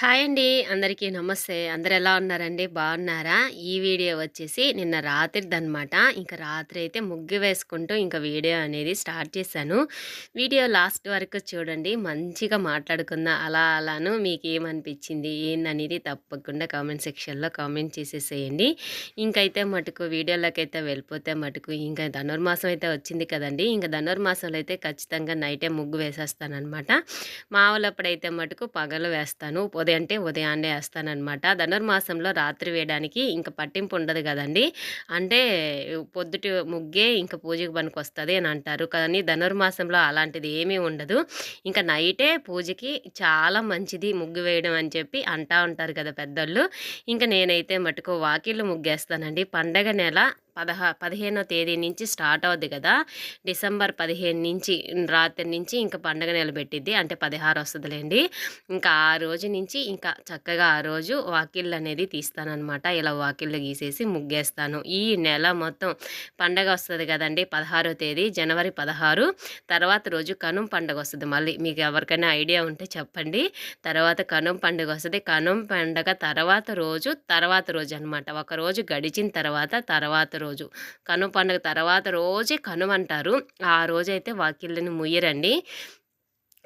Hi అండి. అందరికీ నమస్తే. అందరు ఎలా ఉన్నారండి? బాగున్నారా? ఈ వీడియో వచ్చేసి నిన్న రాత్రిదనమాట ఇంకా రాత్రి అయితే ముగ్గు వేసుకుంటూ ఇంకా వీడియో అనేది స్టార్ట్ చేశాను. వీడియో లాస్ట్ వరకు చూడండి. మంచిగా మాట్లాడుకుందాం. అలా అలాను మీకు ఏమనిపించింది ఏందనేది తప్పకుండా కామెంట్ సెక్షన్లో కామెంట్ చేసేసేయండి. ఇంకైతే మటుకు వీడియోలోకైతే వెళ్ళిపోతే మటుకు ఇంకా ధనుర్మాసం అయితే వచ్చింది కదండి. ఇంకా ధనుర్మాసంలో అయితే ఖచ్చితంగా నైటే ముగ్గు వేసేస్తానమాట మావులప్పుడైతే మటుకు పగలు వేస్తాను. ఉదయం అంటే ఉదయాన్నే వేస్తానమాట ధనుర్మాసంలో రాత్రి వేయడానికి ఇంకా పట్టింపు ఉండదు కదండి. అంటే పొద్దుటి ముగ్గే ఇంకా పూజకి పనికి వస్తుంది అని అంటారు కానీ ధనుర్మాసంలో అలాంటిది ఏమీ ఉండదు. ఇంకా నైటే పూజకి చాలా మంచిది ముగ్గు వేయడం అని చెప్పి అంటా ఉంటారు కదా పెద్దోళ్ళు. ఇంకా నేనైతే మటుకు వాకిళ్ళు ముగ్గేస్తానండి. పండగ నెల పదహా పదిహేనో తేదీ నుంచి స్టార్ట్ అవుద్ది కదా. డిసెంబర్ పదిహేను నుంచి రాత్రి నుంచి ఇంకా పండగ నిలబెట్టిద్ది. అంటే పదిహారు వస్తుందిలేండి. ఇంకా ఆ రోజు నుంచి ఇంకా చక్కగా ఆ రోజు వాకిళ్ళు అనేది తీస్తానమాట ఇలా వాకిళ్ళు గీసేసి ముగ్గేస్తాను. ఈ నెల మొత్తం పండగ వస్తుంది కదండి పదహారో తేదీ జనవరి పదహారు. తర్వాత రోజు కనుమ పండగ వస్తుంది. మళ్ళీ మీకు ఎవరికైనా ఐడియా ఉంటే చెప్పండి. తర్వాత కనుమ పండుగ వస్తుంది. కనుమ పండగ తర్వాత రోజు తర్వాత రోజు అనమాట ఒక రోజు గడిచిన తర్వాత తర్వాత రోజు. కనుమ పండుగ తర్వాత రోజే కనుమంటారు. ఆ రోజైతే వాకిళ్ళని ముయ్యరండి.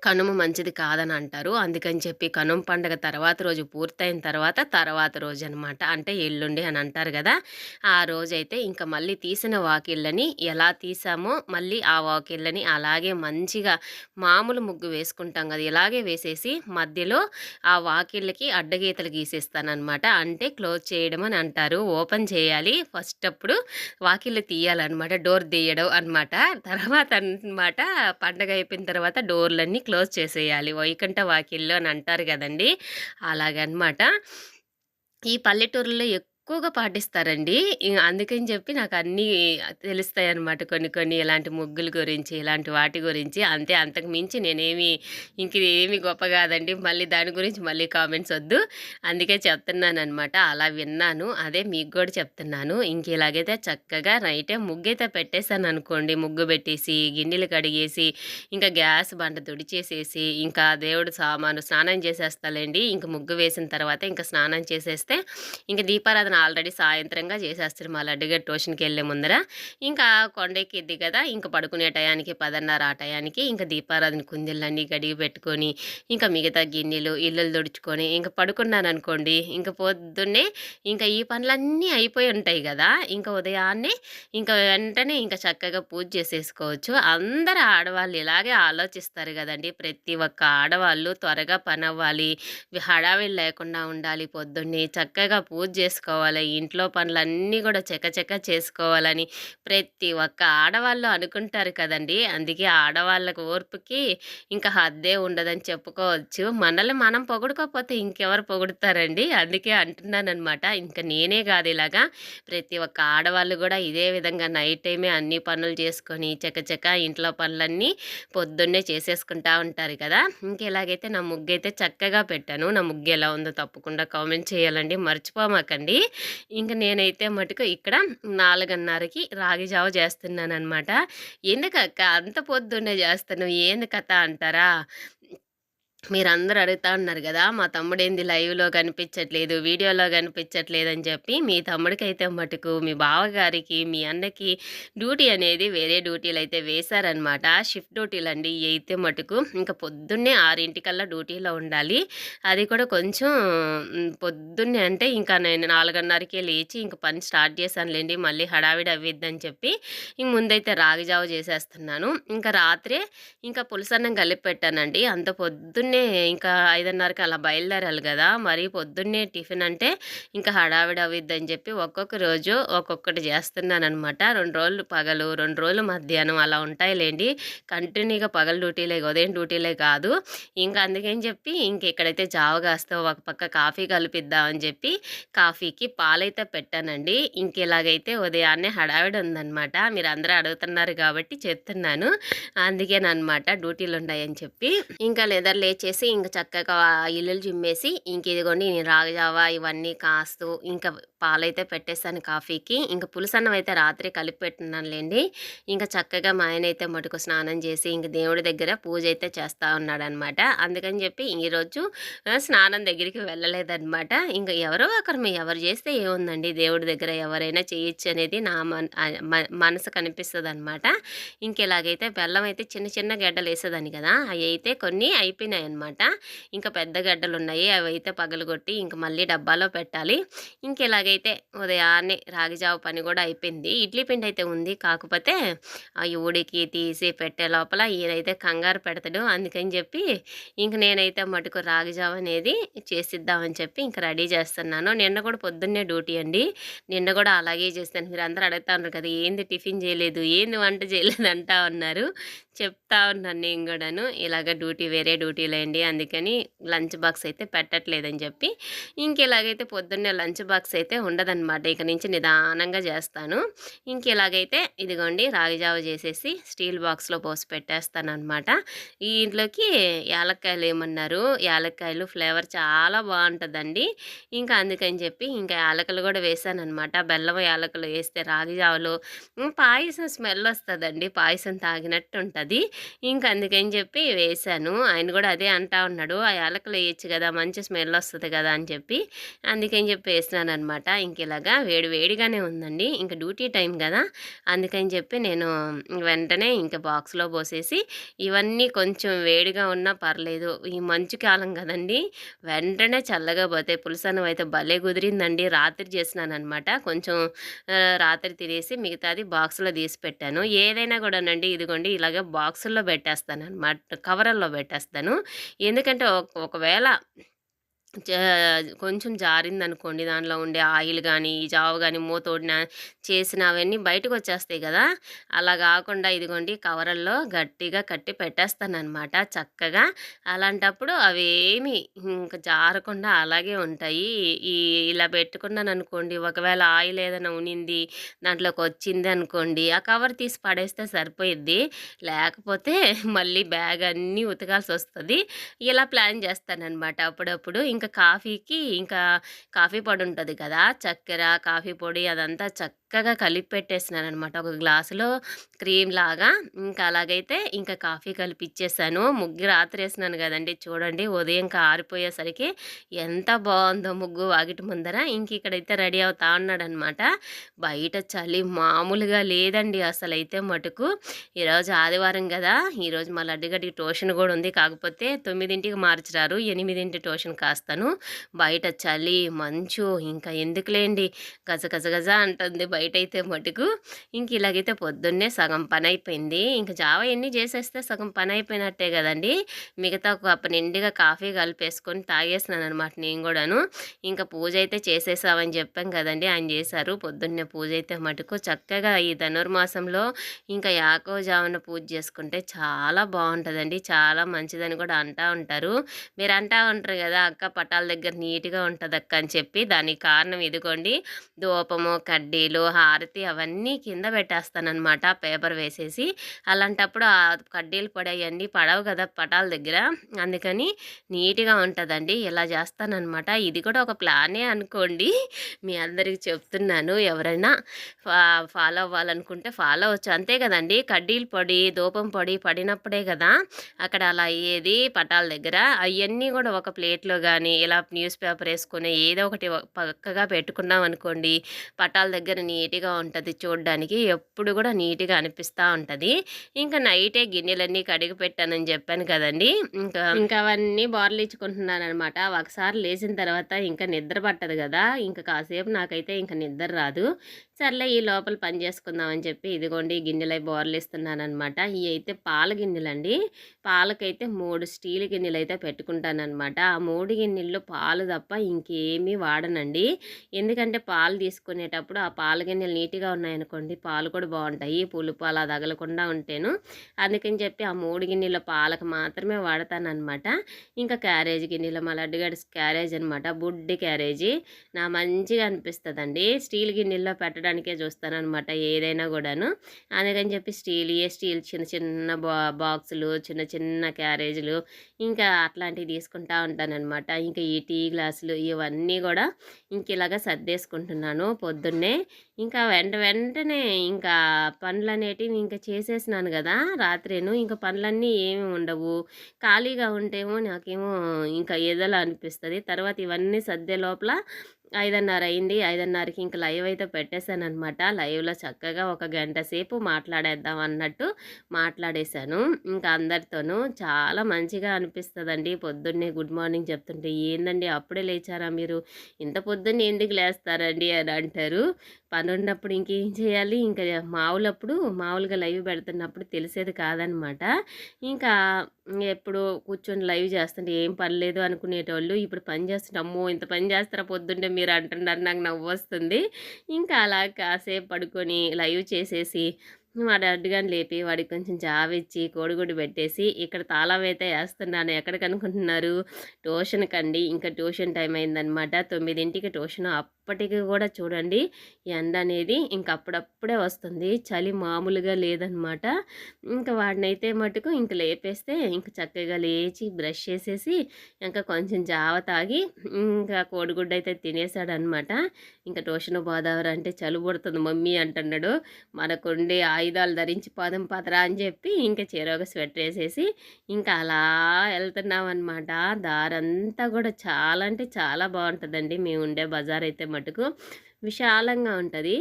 కనుమ మంచిది కాదని అంటారు. అందుకని చెప్పి కనుమ పండగ తర్వాత రోజు పూర్తయిన తర్వాత తర్వాత రోజు అనమాట అంటే ఎల్లుండి అని అంటారు కదా. ఆ రోజైతే ఇంకా మళ్ళీ తీసిన వాకిళ్ళని ఎలా తీసామో మళ్ళీ ఆ వాకిళ్ళని అలాగే మంచిగా మామూలు ముగ్గు వేసుకుంటాం కదా. ఇలాగే వేసేసి మధ్యలో ఆ వాకిళ్ళకి అడ్డగీతలు గీసేస్తానమాట అంటే క్లోజ్ చేయడం అని అంటారు. ఓపెన్ చేయాలి. ఫస్ట్ అప్పుడు వాకిళ్ళు తీయాలన్నమాట. డోర్ తీయడం అనమాట తర్వాత అనమాట పండగ అయిపోయిన తర్వాత డోర్లన్నీ క్లోజ్ చేసేయాలి. వైకుంఠ వాకిల్లో అని అంటారు కదండి. అలాగనమాట. ఈ పల్లెటూరులో ఎక్కువగా పాటిస్తారండి. అందుకని చెప్పి నాకు అన్నీ తెలుస్తాయి అన్నమాట కొన్ని కొన్ని ఇలాంటి ముగ్గుల గురించి ఇలాంటి వాటి గురించి. అంతే అంతకు మించి నేనేమి ఇంక ఏమి గొప్ప కాదండి. మళ్ళీ దాని గురించి మళ్ళీ కామెంట్స్ వద్దు. అందుకే చెప్తున్నాను అనమాట అలా విన్నాను. అదే మీకు కూడా చెప్తున్నాను. ఇంక ఇలాగైతే చక్కగా నైటే ముగ్గు అయితే పెట్టేశాను అనుకోండి ముగ్గు పెట్టేసి గిన్నెలు కడిగేసి ఇంకా గ్యాస్ బండ తుడిచేసేసి ఇంకా దేవుడు సామాను స్నానం చేసేస్తాలేండి. ఇంక ముగ్గు వేసిన తర్వాత ఇంకా స్నానం చేసేస్తే ఇంకా దీపారాధన నేను ఆల్రెడీ సాయంత్రంగా చేసేస్తాను మళ్ళీ అడ్డుగా ట్యూషన్కి వెళ్ళే ముందర. ఇంకా కొండెక్కిద్ది కదా ఇంకా పడుకునే టయానికి పదన్నర ఆ టయానికి ఇంకా దీపారాధన కుందిళ్ళన్నీ గడిగి పెట్టుకొని ఇంకా మిగతా గిన్నెలు ఇల్లులు తుడుచుకొని ఇంకా పడుకున్నాను అనుకోండి ఇంకా పొద్దున్నే ఇంకా ఈ పనులన్నీ అయిపోయి ఉంటాయి కదా ఇంకా ఉదయాన్నే ఇంకా వెంటనే ఇంకా చక్కగా పూజ చేసేసుకోవచ్చు. అందరు ఆడవాళ్ళు ఇలాగే ఆలోచిస్తారు కదండి ప్రతి ఒక్క ఆడవాళ్ళు త్వరగా పని అవ్వాలి హడావిడి లేకుండా ఉండాలి పొద్దున్నే చక్కగా పూజ చేసుకోవాలి. చేసుకోవాలి. ఇంట్లో పనులన్నీ కూడా చకచక చేసుకోవాలని ప్రతి ఒక్క ఆడవాళ్ళు అనుకుంటారు కదండి. అందుకే ఆడవాళ్ళకు ఓర్పుకి ఇంకా హద్దే ఉండదని చెప్పుకోవచ్చు. మనల్ని మనం పొగుడుకోకపోతే ఇంకెవరు పొగుడుతారండి? అందుకే అంటున్నానమాట ఇంకా నేనే కాదు ఇలాగా. ప్రతి ఒక్క ఆడవాళ్ళు కూడా ఇదే విధంగా నైట్ టైమే అన్ని పనులు చేసుకొని చకచక ఇంట్లో పనులన్నీ పొద్దున్నే చేసేసుకుంటా ఉంటారు కదా. ఇంకెలాగైతే నా ముగ్గు అయితే చక్కగా పెట్టాను. నా ముగ్గు ఎలా ఉందో తప్పకుండా కామెంట్ చేయాలండి. మర్చిపోమాకండి. ఇంక నేనైతే మటుకు ఇక్కడ నాలుగున్నరకి రాగి జావ చేస్తున్నాను అనమాట ఎందుకక్క అంత పొద్దున్నే చేస్తాను ఏంది కథ? అంటారా? మీరందరూ అడుగుతా ఉన్నారు కదా మా తమ్ముడు ఏంది లైవ్లో కనిపించట్లేదు వీడియోలో కనిపించట్లేదు అని చెప్పి మీ తమ్ముడికి అయితే మటుకు మీ బావగారికి మీ అన్నకి డ్యూటీ అనేది వేరే డ్యూటీలు అయితే వేశారనమాట షిఫ్ట్ డ్యూటీలు అండి అయితే మటుకు ఇంకా పొద్దున్నే ఆరింటికల్లా డ్యూటీలో ఉండాలి. అది కూడా కొంచెం పొద్దున్నే అంటే ఇంకా నేను నాలుగున్నరకే లేచి ఇంక పని స్టార్ట్ చేశానులేండి మళ్ళీ హడావిడి అవ్విద్దని చెప్పి ఇంక ముందైతే రాగిజావ చేసేస్తున్నాను. ఇంకా రాత్రే ఇంకా పులుసన్నం కలిపి పెట్టానండి. అంత పొద్దున్నే పొద్దున్నే ఇంకా ఐదున్నరకి అలా బయలుదేరాలి కదా. మరి పొద్దున్నే టిఫిన్ అంటే ఇంకా హడావిడి అవిద్దని చెప్పి ఒక్కొక్క రోజు ఒక్కొక్కటి చేస్తున్నాను అనమాట రెండు రోజులు పగలు రెండు రోజులు మధ్యాహ్నం అలా ఉంటాయిలేండి. కంటిన్యూగా పగలు డ్యూటీలే ఉదయం డ్యూటీలే కాదు. ఇంకా అందుకని చెప్పి ఇంక ఇక్కడైతే జావ కాస్తా ఒక పక్క కాఫీ కలిపిద్దామని చెప్పి కాఫీకి పాలైతే పెట్టానండి. ఇంక ఇలాగైతే ఉదయాన్నే హడావిడి ఉందనమాట మీరు అందరూ అడుగుతున్నారు కాబట్టి చెప్తున్నాను. అందుకేనమాట డ్యూటీలు ఉన్నాయని చెప్పి. ఇంకా లేదా లేచి వచ్చేసి ఇంకా చక్కగా ఇల్లులు చిమ్మేసి ఇంక ఇదిగోండి నేను రాగజావా ఇవన్నీ కాస్తూ ఇంకా పాలైతే పెట్టేస్తాను కాఫీకి. ఇంకా పులుసన్నం అయితే రాత్రి కలిపి పెట్టినానులేండి ఇంకా చక్కగా మా ఆయన అయితే మటుకు స్నానం చేసి ఇంక దేవుడి దగ్గర పూజ అయితే చేస్తూ ఉన్నాడనమాట. అందుకని చెప్పి ఈరోజు స్నానం దగ్గరికి వెళ్ళలేదనమాట. ఇంకా ఎవరో ఒకరు మీ ఎవరు చేస్తే ఏముందండి? దేవుడి దగ్గర ఎవరైనా చేయొచ్చు అనేది నా మనసు కనిపిస్తుంది అనమాట ఇంకెలాగైతే బెల్లం అయితే చిన్న చిన్న గడ్డలు వేసేదాన్ని కదా. అవి అయితే కొన్ని అయిపోయినాయి. అనమాట ఇంకా పెద్ద గడ్డలు ఉన్నాయి అవి అయితే పగలగొట్టి ఇంక మళ్ళీ డబ్బాలో పెట్టాలి. ఇంక ఇలాగైతే ఉదయాన్నే రాగిజావ పని కూడా అయిపోయింది. ఇడ్లీ పిండి అయితే ఉంది. కాకపోతే ఆ ఊడికి తీసి పెట్టే లోపల ఈయనైతే కంగారు పెడతాడు. అందుకని చెప్పి ఇంక నేనైతే మటుకు రాగిజావ అనేది చేసిద్దామని చెప్పి ఇంక రెడీ చేస్తున్నాను. నిన్న కూడా పొద్దున్నే డ్యూటీ అండి. నిన్న కూడా అలాగే చేస్తాను మీరు అందరూ అడుగుతా ఉన్నారు కదా ఏంది టిఫిన్ చేయలేదు? ఏంది వంట చేయలేదు? అంటా ఉన్నారు. చెప్తా ఉన్నాను నేను కూడాను. ఇలాగ డ్యూటీ వేరే డ్యూటీలో అండి. అందుకని లంచ్ బాక్స్ అయితే పెట్టట్లేదని చెప్పి ఇంక ఇలాగైతే పొద్దున్నే లంచ్ బాక్స్ అయితే ఉండదన్నమాట. ఇక నుంచి నిదానంగా చేస్తాను. ఇంక ఇలాగైతే ఇదిగోండి రాగిజావ చేసేసి స్టీల్ బాక్స్లో పోసి పెట్టేస్తాను అనమాట ఈ ఇంట్లోకి యాలక్కాయలు ఏమన్నారు? యాలక్కాయలు ఫ్లేవర్ చాలా బాగుంటుందండి. ఇంకా అందుకని చెప్పి ఇంకా యాలకలు కూడా వేసాను అనమాట బెల్లం యాలకలు వేస్తే రాగిజావలు పాయసం స్మెల్ వస్తుందండి. పాయసం తాగినట్టు ఉంటుంది ఇంకా అందుకని చెప్పి వేసాను. ఆయన కూడా అదే అంటా ఉన్నాడు ఆ యాలకలు వేయచ్చు కదా మంచి స్మెల్ వస్తుంది కదా అని చెప్పి. అందుకని చెప్పి వేసినాను అనమాట ఇంక ఇలాగా వేడి వేడిగానే ఉందండి. ఇంకా డ్యూటీ టైం కదా. అందుకని చెప్పి నేను వెంటనే ఇంకా బాక్స్లో పోసేసి ఇవన్నీ కొంచెం వేడిగా ఉన్నా పర్లేదు. ఈ మంచు కాలం కదండి. వెంటనే చల్లగా పోతాయి పులుసన్నం అయితే భలే కుదిరిందండి. రాత్రి చేసినానమాట కొంచెం రాత్రి తినేసి మిగతాది బాక్స్లో తీసి పెట్టాను. ఏదైనా కూడానండి ఇదిగోండి ఇలాగ బాక్సుల్లో పెట్టేస్తాను అనమాట కవర్ల్లో పెట్టేస్తాను. ఎందుకంటే ఒకవేళ కొంచెం జారిందనుకోండి దాంట్లో ఉండే ఆయిల్ కానీ జావ కానీ మూతోడిన చేసిన అవన్నీ బయటకు వచ్చేస్తాయి కదా. అలా కాకుండా ఇదిగోండి కవరల్లో గట్టిగా కట్టి పెట్టేస్తానమాట చక్కగా. అలాంటప్పుడు అవేమి ఇంకా జారకుండా అలాగే ఉంటాయి. ఈ ఇలా పెట్టుకున్నాను అనుకోండి ఒకవేళ ఆయిల్ ఏదైనా ఉనింది దాంట్లోకి వచ్చింది అనుకోండి ఆ కవర్ తీసి పడేస్తే సరిపోయిద్ది. లేకపోతే మళ్ళీ బ్యాగ్ అన్నీ ఉతకాల్సి వస్తుంది ఇలా ప్లాన్ చేస్తానమాట అప్పుడప్పుడు. ఇంకా ఇంకా కాఫీకి ఇంకా కాఫీ పొడి ఉంటుంది కదా చక్కెర కాఫీ పొడి అదంతా చక్క చక్కగా కలిపి పెట్టేసినాను అనమాట ఒక గ్లాసులో క్రీమ్ లాగా ఇంకా అలాగైతే ఇంకా కాఫీ కలిపి ఇచ్చేసాను ముగ్గు రాత్రి వేసినాను కదండి. చూడండి ఉదయం ఆరిపోయేసరికి ఎంత బాగుందో ముగ్గు వాగిటి ముందర. ఇంక ఇక్కడైతే రెడీ అవుతా ఉన్నాడనమాట బయట చలి మామూలుగా లేదండి అసలు అయితే మటుకు. ఈరోజు ఆదివారం కదా. ఈరోజు మా లడ్డుగడ్డి ట్యూషన్ కూడా ఉంది. కాకపోతే తొమ్మిదింటికి మార్చిరారు. ఎనిమిదింటి ట్యూషన్ కాస్తాను. బయట చలి మంచు. ఇంకా ఎందుకులేండి? గజ గజ గజ అంటుంది బయట అయితే మటుకు ఇంక ఇలాగైతే పొద్దున్నే సగం పని అయిపోయింది ఇంక జావ ఎన్ని చేసేస్తే సగం పని అయిపోయినట్టే కదండి. మిగతా కప్పు నిండుగా కాఫీ కలిపేసుకొని తాగేసినాను అనమాట నేను కూడాను. ఇంకా పూజ అయితే చేసేసామని చెప్పాం కదండి. ఆయన చేశారు. పొద్దున్నే పూజ అయితే మటుకు చక్కగా ఈ ధనుర్మాసంలో ఇంకా యాకో జామున పూజ చేసుకుంటే చాలా బాగుంటుందండి చాలా మంచిదని కూడా అంటూ ఉంటారు. మీరు అంటూ ఉంటారు కదా అక్క పటాల దగ్గర నీట్గా ఉంటుంది అక్క అని చెప్పి. దానికి కారణం ఇదిగోండి. ధూపము కడ్డీలు హారతి అవన్నీ కింద పెట్టేస్తానమాట పేపర్ వేసేసి. అలాంటప్పుడు ఆ కడ్డీలు పడేయండి పడవు కదా పటాల దగ్గర. అందుకని నీట్గా ఉంటుందండి. ఇలా చేస్తానమాట ఇది కూడా ఒక ప్లానే అనుకోండి. మీ అందరికి చెప్తున్నాను. ఎవరైనా ఫాలో అవ్వాలనుకుంటే ఫాలో అవ్వచ్చు. అంతే కదండి. కడ్డీలు పొడి ధూపం పొడి పడినప్పుడే కదా అక్కడ అలా అయ్యేది పటాల దగ్గర. అవన్నీ కూడా ఒక ప్లేట్లో కానీ ఇలా న్యూస్ పేపర్ వేసుకుని ఏదో ఒకటి పక్కగా పెట్టుకున్నాం అనుకోండి పటాల దగ్గర నీట్గా ఉంటుంది చూడడానికి. ఎప్పుడు కూడా నీట్గా అనిపిస్తూ ఉంటుంది. ఇంకా నైటే గిన్నెలన్నీ కడిగి పెట్టానని చెప్పాను కదండి. ఇంకా ఇంకా అవన్నీ బార్లు ఇచ్చుకుంటున్నాను అనమాట ఒకసారి లేచిన తర్వాత ఇంకా నిద్ర పట్టదు కదా. ఇంకా కాసేపు నాకైతే ఇంకా నిద్ర రాదు. సర్లే ఈ లోపల పని చేసుకుందామని చెప్పి ఇదిగోండి గిన్నెలు బోర్లు ఇస్తున్నాను అనమాట ఇవి అయితే పాల గిన్నెలండి. పాలకైతే మూడు స్టీల్ గిన్నెలు అయితే పెట్టుకుంటానమాట ఆ మూడు గిన్నెల్లో పాలు తప్ప ఇంకేమీ వాడనండి. ఎందుకంటే పాలు తీసుకునేటప్పుడు ఆ పాల గిన్నెలు నీట్గా ఉన్నాయనుకోండి పాలు కూడా బాగుంటాయి. పులుపు అలా తగలకుండా ఉంటేను. అందుకని చెప్పి ఆ మూడు గిన్నెల పాలకు మాత్రమే వాడతానమాట ఇంకా క్యారేజ్ గిన్నెలు మా లడ్డుగడ్డ క్యారేజ్ అనమాట బుడ్డి క్యారేజీ. నా మంచిగా అనిపిస్తుందండి. స్టీల్ గిన్నెల్లో పెట్టడం పెట్టడానికే చూస్తాననమాట ఏదైనా కూడాను. అందుకని చెప్పి స్టీల్ ఏ స్టీల్ చిన్న చిన్న బా బాక్సులు చిన్న చిన్న క్యారేజీలు ఇంకా అట్లాంటివి తీసుకుంటా ఉంటానన్నమాట. ఇంకా ఈ టీ గ్లాసులు ఇవన్నీ కూడా ఇంక ఇలాగా సర్దేసుకుంటున్నాను పొద్దున్నే. ఇంకా వెంట వెంటనే ఇంకా పనులు అనేటివి ఇంకా చేసేసినాను కదా రాత్రేను. ఇంకా పనులన్నీ ఏమి ఉండవు. ఖాళీగా ఉంటేమో నాకేమో ఇంకా ఏదోలా అనిపిస్తుంది. తర్వాత ఇవన్నీ సర్దే లోపల ఐదున్నర అయింది. ఐదున్నరకి ఇంక లైవ్ అయితే పెట్టేశాను అనమాట లైవ్లో చక్కగా ఒక గంట సేపు మాట్లాడేద్దాం అన్నట్టు మాట్లాడేశాను. ఇంకా అందరితోనూ చాలా మంచిగా అనిపిస్తుందండి. పొద్దున్నే గుడ్ మార్నింగ్ చెప్తుంటే ఏందండి అప్పుడే లేచారా మీరు? ఇంత పొద్దున్నే ఎందుకు లేస్తారండి? అని అంటారు. పని ఉన్నప్పుడు ఇంకేం చేయాలి? ఇంకా మామూలప్పుడు మామూలుగా లైవ్ పెడుతున్నప్పుడు తెలిసేది కాదనమాట. ఇంకా ఎప్పుడు కూర్చొని లైవ్ చేస్తుంటే ఏం పని లేదు అనుకునేటోళ్ళు ఇప్పుడు పని చేస్తుంటే అమ్మో! ఇంత పని చేస్తారా పొద్దుంటే మీరు అంటున్నారు నాకు నవ్వు వస్తుంది. ఇంకా అలా కాసేపు పడుకొని లైవ్ చేసేసి వాడు అడ్డుగాని లేపి వాడికి కొంచెం జావిచ్చి కోడిగుడ్డు పెట్టేసి ఇక్కడ తాళం అయితే వేస్తున్నాను. ఎక్కడికి అనుకుంటున్నారు? ట్యూషన్కి అండి ఇంకా ట్యూషన్ టైం అయిందనమాట. తొమ్మిదింటికి ట్యూషన్ అప్పటికి కూడా చూడండి ఎండ అనేది ఇంక అప్పుడప్పుడే వస్తుంది. చలి మామూలుగా లేదనమాట. ఇంకా వాడినైతే మటుకు ఇంక లేపేస్తే ఇంక చక్కగా లేచి బ్రష్ చేసేసి ఇంకా కొంచెం జావ తాగి ఇంకా కోడిగుడ్డ అయితే తినేసాడనమాట. ఇంకా ట్యూషన్ గోదావరి అంటే చలి పుడుతుంది మమ్మీ అంటున్నాడు. మనకుండే ఆయుధాలు ధరించి పదం పదరా అని చెప్పి ఇంకా చెరొక స్వెటర్ వేసేసి ఇంకా అలా వెళ్తున్నాం అనమాట దారంతా కూడా చాలా అంటే చాలా బాగుంటుందండి. మేము ఉండే బజార్ అయితే మటుకు విశాలంగా ఉంటుంది.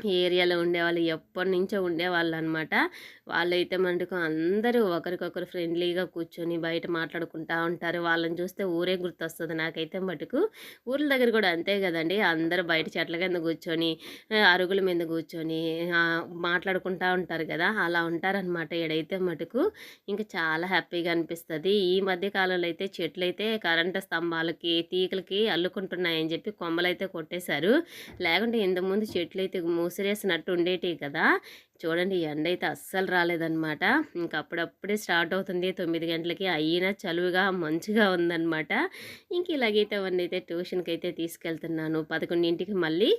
ఏరియాలో ఉండేవాళ్ళు ఎప్పటి నుంచో ఉండేవాళ్ళు అనమాట వాళ్ళైతే మటుకు అందరూ ఒకరికొకరు ఫ్రెండ్లీగా కూర్చొని బయట మాట్లాడుకుంటూ ఉంటారు. వాళ్ళని చూస్తే ఊరే గుర్తొస్తుంది నాకైతే మటుకు. ఊర్ల దగ్గర కూడా అంతే కదండి. అందరూ బయట చెట్ల కింద కూర్చొని అరుగుల మీద కూర్చొని మాట్లాడుకుంటూ ఉంటారు కదా. అలా ఉంటారనమాట ఎడైతే మటుకు. ఇంకా చాలా హ్యాపీగా అనిపిస్తుంది. ఈ మధ్య కాలంలో అయితే చెట్లు అయితే కరెంటు స్తంభాలకి తీగలకి అల్లుకుంటున్నాయని చెప్పి కొమ్మలైతే కొట్టేశారు. లేకుంటే ఇంతకుముందు చెట్లు అయితే మూసిరేసినట్టు ఉండేటివి కదా. చూడండి ఎండ అయితే అస్సలు రాలేదన్నమాట. ఇంక అప్పుడప్పుడే స్టార్ట్ అవుతుంది తొమ్మిది గంటలకి. అయినా చలువుగా మంచిగా ఉందన్నమాట. ఇంక ఇలాగైతే అవన్నీ అయితే ట్యూషన్కి అయితే తీసుకెళ్తున్నాను. పదకొండింటికి మళ్ళీ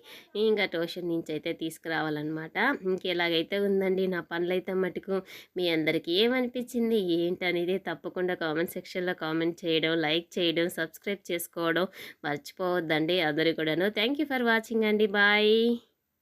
ఇంకా ట్యూషన్ నుంచి అయితే తీసుకురావాలన్నమాట. ఇంక ఇలాగైతే ఉందండి నా పనులు అయితే మటుకు. మీ అందరికీ ఏమనిపించింది ఏంటనేది తప్పకుండా కామెంట్ సెక్షన్లో కామెంట్ చేయడం లైక్ చేయడం సబ్స్క్రైబ్ చేసుకోవడం మర్చిపోవద్దండి. అందరూ కూడాను థ్యాంక్ యూ ఫర్ వాచింగ్ అండి. బాయ్.